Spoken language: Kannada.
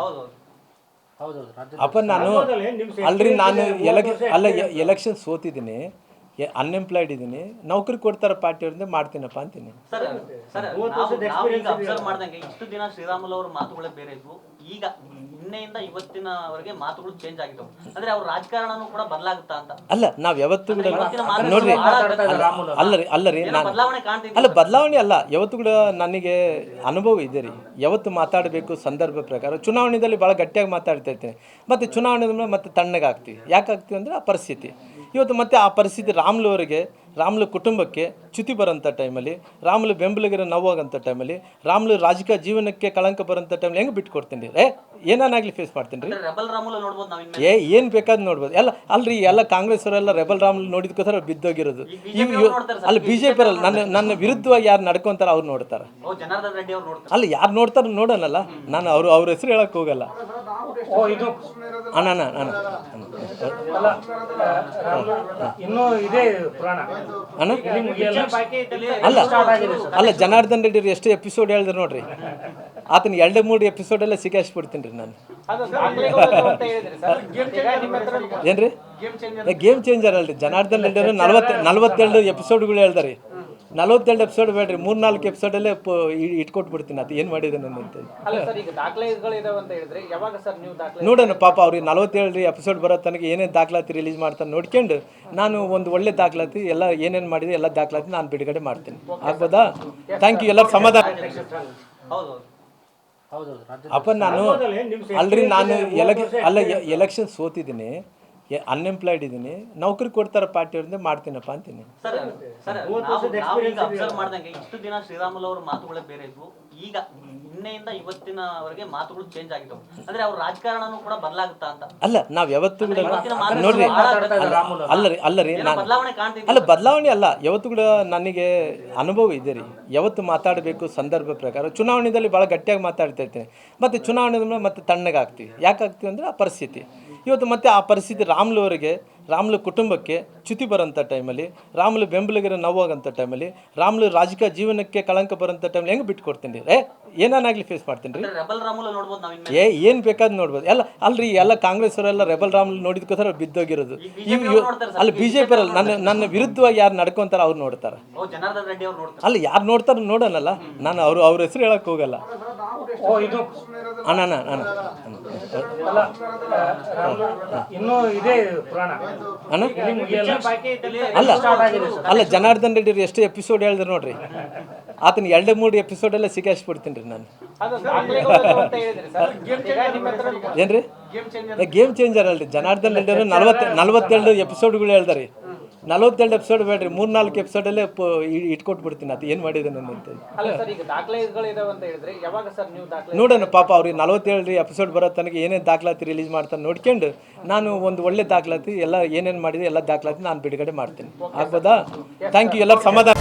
ಹೌದು ಹೌದು ರಾಜ್ಯ ಅಪ್ಪ ನಾನು ಅಲ್ರಿ ನಾನು ಎಲೆಕ್ ಅಲ್ಲ ಎಲೆಕ್ಷನ್ ಸೋತಿದ್ದೀನಿ. ಅನ್ಎಂಪ್ಲಾಯ್ಡ್ ಇದ್ದೀನಿ ನೌಕರಿ ಕೊಡ್ತಾರ ಪಾರ್ಟಿಯವ್ರಿಂದ ಮಾಡ್ತೀನಪ್ಪ ಅಂತೀನಿ. ಸರ್ ಸರ್ ನಾವು ನಾವು ಈಗ ಅಬ್ಸರ್ವ್ ಮಾಡ್ದಂಗೆ ಇಷ್ಟು ದಿನ ಶ್ರೀರಾಮುಲು ಅವ್ರ ಮಾತುಗಳೇ ಬೇರೆ ಇದ್ವು. ಈಗ ನಿನ್ನೆಯಿಂದ ಇವತ್ತಿನವರೆಗೆ ಮಾತುಗಳು ಚೇಂಜ್ ಆಗಿದ್ದವು. ಅಂದ್ರೆ ಅವ್ರ ರಾಜಕಾರಣನೂ ಕೂಡ ಬದಲಾಗುತ್ತಾ ಅಂತ. ಅಲ್ಲ ನಾವು ಯಾವತ್ತು ಕೂಡ ನೋಡ್ರಿ. ಅಲ್ಲ ರೀ ಅಲ್ಲ ರೀ ನಾನು ಬದಲಾವಣೆ ಕಾಣ್ತಿದೆ. ಅಲ್ಲ ಬದಲಾವಣೆ ಅಲ್ಲ. ಯಾವತ್ತುಗಳು ಕೂಡ ನನಗೆ ಅನುಭವ ಇದೆ ರೀ. ಯಾವತ್ತು ಮಾತಾಡಬೇಕು ಸಂದರ್ಭ ಪ್ರಕಾರ. ಚುನಾವಣೆಯಲ್ಲಿ ಭಾಳ ಗಟ್ಟಿಯಾಗಿ ಮಾತಾಡ್ತಾ ಇರ್ತೀನಿ. ಮತ್ತೆ ಚುನಾವಣೆ ಮೇಲೆ ಮತ್ತೆ ತಣ್ಣಗೆ ಯಾಕಾಗ್ತೀವಿ ಅಂದರೆ ಆ ಪರಿಸ್ಥಿತಿ. ಇವತ್ತು ಮತ್ತೆ ಆ ಪರಿಸ್ಥಿತಿ ರಾಮ್ಲು ಅವರಿಗೆ ರಾಮ್ಲು ಕುಟುಂಬಕ್ಕೆ ಚ್ಯುತಿ ಬರೋಂಥ ಟೈಮಲ್ಲಿ ರಾಮ್ಲು ಬೆಂಬಲಿಗರ ನೋವಾಗಂಥ ಟೈಮಲ್ಲಿ ರಾಮ್ಲು ರಾಜಕೀಯ ಜೀವನಕ್ಕೆ ಕಳಂಕ ಬರೋಂಥ ಟೈಮಲ್ಲಿ ಹೆಂಗೆ ಬಿಟ್ಕೊಡ್ತೀನಿ? ರೀ ಏ ಏನಾನಾಗಲಿ ಫೇಸ್ ಮಾಡ್ತೀನಿ ರೀ. ರಾಮುಲು ಏ ಏನು ಬೇಕಾದ್ ನೋಡ್ಬೋದು. ಎಲ್ಲ ಅಲ್ರಿ ಎಲ್ಲ ಕಾಂಗ್ರೆಸ್ ಅವರೆಲ್ಲ ರೆಬಲ್ ರಾಮ್ ನೋಡಿದ್ಕೋಸ್ಕರ ಬಿದ್ದೋಗಿರೋದು. ಅಲ್ಲಿ ಬಿ ಜೆ ಪಿ ಅವರಲ್ಲ ನನ್ನ ನನ್ನ ವಿರುದ್ಧವಾಗಿ ಯಾರು ನಡ್ಕೊಂತಾರೆ ಅವ್ರು ನೋಡ್ತಾರೆ. ಅಲ್ಲಿ ಯಾರು ರೆಡ್ಡಿ ಅವ್ರು ನೋಡ್ತಾರೆ. ಅಲ್ಲ ಯಾರು ನೋಡ್ತಾರ ನೋಡೋಣಲ್ಲ ನಾನು ಅವರು ಅವ್ರ ಹೆಸರು ಹೇಳಕ್ಕೆ ಹೋಗಲ್ಲ. ಓ ಇದು ಅಣ್ಣ ಅಣ್ಣ ಅಣ್ಣ. ಅಲ್ಲ ಇನ್ನೂ ಇದೆ ಪುರಾಣ. ಅಣ್ಣ? ಇಲ್ಲಿ ಮುಗಿಯಲ್ಲ. ಅಲ್ಲ ಸ್ಟಾರ್ಟ್ ಆಗಿದೆ ಅಲ್ಲ ಜನಾರ್ದನ್ ರೆಡ್ಡಿ ಎಷ್ಟು ಎಪಿಸೋಡ್ ಹೇಳಿದ್ರು ನೋಡ್ರಿ. ಆತನ ಎರಡು ಮೂರು ಎಪಿಸೋಡ್ ಎಲ್ಲ ಸಿಕ್ಕಾಯಿಸ್ಬಿಡ್ತೀನಿ ರೀ ನಾನು. ಏನ್ರಿ? ಗೇಮ್ ಚೇಂಜರ್ ಅಲ್ರಿ. ಜನಾರ್ದನ್ ರೆಡ್ಡಿ ಅವರು ನಲ್ವತ್ತು ನಲ್ವತ್ತೆರಡು ಎಪಿಸೋಡ್ಗಳು ಹೇಳ್ದಾರೆ ನಲ್ವತ್ತೆರಡು ಎಪಿಸೋಡ್ ಬೇಡ್ರಿ ಮೂರ್ ನಾಲ್ಕು ಎಪಿಸೋಡಲ್ಲೇ ಇಟ್ಕೊಟ್ಬಿಡ್ತೀನಿ ಅದು ಏನು ಮಾಡಿದೆ ನಾನು ಅಂತ ಅಲ್ಲ ಸರ್ ಈಗ ದಾಖಲೆಗಳಿದಾವೆ ಅಂತ ಹೇಳಿದ್ರೆ ಯಾವಾಗ ಸರ್ ನೀವು ದಾಖಲೆ ನೋಡೋಣ ಪಾಪ ಅವ್ರಿಗೆ ನಲವತ್ತೇಳು ಎಪಿಸೋಡ್ ಬರೋ ತನಕ ಏನೇನು ದಾಖಲಾತಿ ರಿಲೀಸ್ ಮಾಡ್ತಾನೆ ನೋಡ್ಕೊಂಡು ನಾನು ಒಂದು ಒಳ್ಳೆ ದಾಖಲಾತಿ ಎಲ್ಲ ಏನೇನು ಮಾಡಿದೆ ಎಲ್ಲ ದಾಖಲಾತಿ ನಾನು ಬಿಡುಗಡೆ ಮಾಡ್ತೀನಿ. ಆಗ್ಬೋದಾ? ಥ್ಯಾಂಕ್ ಯು ಎಲ್ಲರೂ ಸಮಾಧಾನ. ಹೌದು ಹೌದು. ರಾಜ್ಯ ಅಪ್ಪ ನಾನು ಅಲ್ರಿ ನಾನು ಎಲೆಕ್ಷನ್ ಅಲ್ಲ ಎಲೆಕ್ಷನ್ ಸೋತಿದ್ದೀನಿ. ಅನ್ಎಂಪ್ಲಾಯ್ಡ್ ಇದ್ದೀನಿ ನೌಕರಿ ಕೊಡ್ತಾರ ಪಾರ್ಟಿಯವ್ರಿಂದ ಮಾಡ್ತೀನಪ್ಪ ಅಂತೀನಿ. ಸರ್ ಸರ್ ನಾವು ನಾವು ಈಗ ಅಬ್ಸರ್ವ್ ಮಾಡ್ದಂಗೆ ಇಷ್ಟು ದಿನ ಶ್ರೀರಾಮುಲು ಅವ್ರ ಮಾತುಗಳೇ ಬೇರೆ ಇದ್ವು. ಈಗ ನಿನ್ನೆಯಿಂದ ಇವತ್ತಿನವರೆಗೆ ಮಾತುಗಳು ಚೇಂಜ್ ಆಗಿದ್ದವು. ಅಂದ್ರೆ ಅವ್ರ ರಾಜಕಾರಣನೂ ಕೂಡ ಬದಲಾಗುತ್ತಾ ಅಂತ. ಅಲ್ಲ ನಾವು ಯಾವತ್ತೂ ಕೂಡ ಇವತ್ತಿನ ನೋಡ್ರಿ ಅಲ್ಲರಿ ಅಲ್ಲರಿ ರಾಮುಲು ಅಲ್ಲ ರೀ ಅಲ್ಲ ರೀ ಏನೋ ನಾನು ಬದಲಾವಣೆ ಕಾಣ್ತಿದೆ. ಅಲ್ಲ ಬದಲಾವಣೆ ಅಲ್ಲ. ಯಾವತ್ತು ಕೂಡ ನನಗೆ ಅನುಭವ ಇದೆ ರೀ. ಯಾವತ್ತು ಮಾತಾಡಬೇಕು ಸಂದರ್ಭ ಪ್ರಕಾರ. ಚುನಾವಣೆಯಲ್ಲಿ ಭಾಳ ಗಟ್ಟಿಯಾಗಿ ಮಾತಾಡ್ತಾ ಇರ್ತೇನೆ. ಮತ್ತೆ ಚುನಾವಣೆ ಮೇಲೆ ಮತ್ತೆ ತಣ್ಣಗೆ ಆಗ್ತೀವಿ ಯಾಕೆ ಆಗ್ತೀವಿ ಅಂದರೆ ಆ ಪರಿಸ್ಥಿತಿ. ಇವತ್ತು ಮತ್ತೆ ಆ ಪರಿಸ್ಥಿತಿ ರಾಮ್ಲು ಅವರಿಗೆ ರಾಮ್ಲು ಕುಟುಂಬಕ್ಕೆ ಚ್ಯುತಿ ಬರೋಂಥ ಟೈಮಲ್ಲಿ ರಾಮುಲು ಬೆಂಬಲಿಗರ ನೋವಾಗಂಥ ಟೈಮಲ್ಲಿ ರಾಮುಲು ರಾಜಕೀಯ ಜೀವನಕ್ಕೆ ಕಳಂಕ ಬರೋಂಥ ಟೈಮಲ್ಲಿ ಹೆಂಗೆ ಬಿಟ್ಟು ಕೊಡ್ತೀನಿ ರೀ ಏ ಏನಾನಾಗಲಿ ಫೇಸ್ ಮಾಡ್ತೀನಿ ರೀ ಏ ಏನು ಬೇಕಾದ್ ನೋಡ್ಬೋದು ಎಲ್ಲ ಅಲ್ರಿ ಎಲ್ಲ ಕಾಂಗ್ರೆಸ್ ಅವರೆಲ್ಲ ರೆಬಲ್ ರಾಮುಲು ನೋಡಿದ್ಕೋಸ್ಕರ ಬಿದ್ದೋಗಿರೋದು ಅಲ್ಲಿ ಬಿ ಜೆ ಪಿ ನನ್ನ ನನ್ನ ವಿರುದ್ಧವಾಗಿ ಯಾರು ನಡ್ಕೊಂತಾರೆ ಅವ್ರು ನೋಡ್ತಾರೆ ಅಲ್ಲಿ ಯಾರು ರೆಡ್ಡಿ ಅವ್ರು ನೋಡ್ತಾರೆ ಅಲ್ಲ ಯಾರು ನೋಡ್ತಾರ ನೋಡೋಣಲ್ಲ ನಾನು ಅವರು ಅವ್ರ ಹೆಸರು ಹೇಳಕ್ಕೆ ಹೋಗಲ್ಲ ಓ ಇದು ಅಣ್ಣ ಅಣ್ಣ ಅಣ್ಣ ಅಲ್ಲ ಅಲ್ಲ ಜನಾರ್ದನ್ ರೆಡ್ಡಿ ಎಷ್ಟು ಎಪಿಸೋಡ್ ಹೇಳಿದ್ರು ನೋಡ್ರಿ. ಆತನ ಎರಡು ಮೂರು ಎಪಿಸೋಡ್ ಎಲ್ಲ ಸಿಕ್ಕಾಯಿಸ್ಬಿಡ್ತೀನಿ ರೀ ನಾನು. ಏನ್ರಿ? ಗೇಮ್ ಚೇಂಜರ್ ಅಲ್ರಿ. ಜನಾರ್ದನ್ ರೆಡ್ಡಿ ಅವರು ನಲ್ವತ್ತು ನಲ್ವತ್ತೆರಡು ಎಪಿಸೋಡ್ಗಳು ಹೇಳ್ದಾರೆ. ನಲ್ವತ್ತೆರಡು ಎಪಿಸೋಡ್ ಬೇಡ್ರಿ ಮೂರ್ ನಾಲ್ಕು ಎಪಿಸೋಡಲ್ಲೇ ಇಟ್ಕೊಟ್ಬಿಡ್ತೀನಿ ಅದು ಏನು ಮಾಡಿದೆ ನಾನು ಅಂತ. ನೋಡೋಣ ಪಾಪ ಅವ್ರಿಗೆ ನಲವತ್ತೇಳು ಎಪಿಸೋಡ್ ಬರೋ ತನಕ ಏನೇನು ದಾಖಲಾತಿ ರಿಲೀಸ್ ಮಾಡ್ತಾನೆ ನೋಡ್ಕೊಂಡು ನಾನು ಒಂದು ಒಳ್ಳೆ ದಾಖಲಾತಿ ಎಲ್ಲ ಏನೇನು ಮಾಡಿದೆ ಎಲ್ಲ ದಾಖಲಾತಿ ನಾನು ಬಿಡುಗಡೆ ಮಾಡ್ತೀನಿ. ಆಗ್ಬೋದಾ? ಥ್ಯಾಂಕ್ ಯು ಎಲ್ಲ ಸಮಾಧಾನ.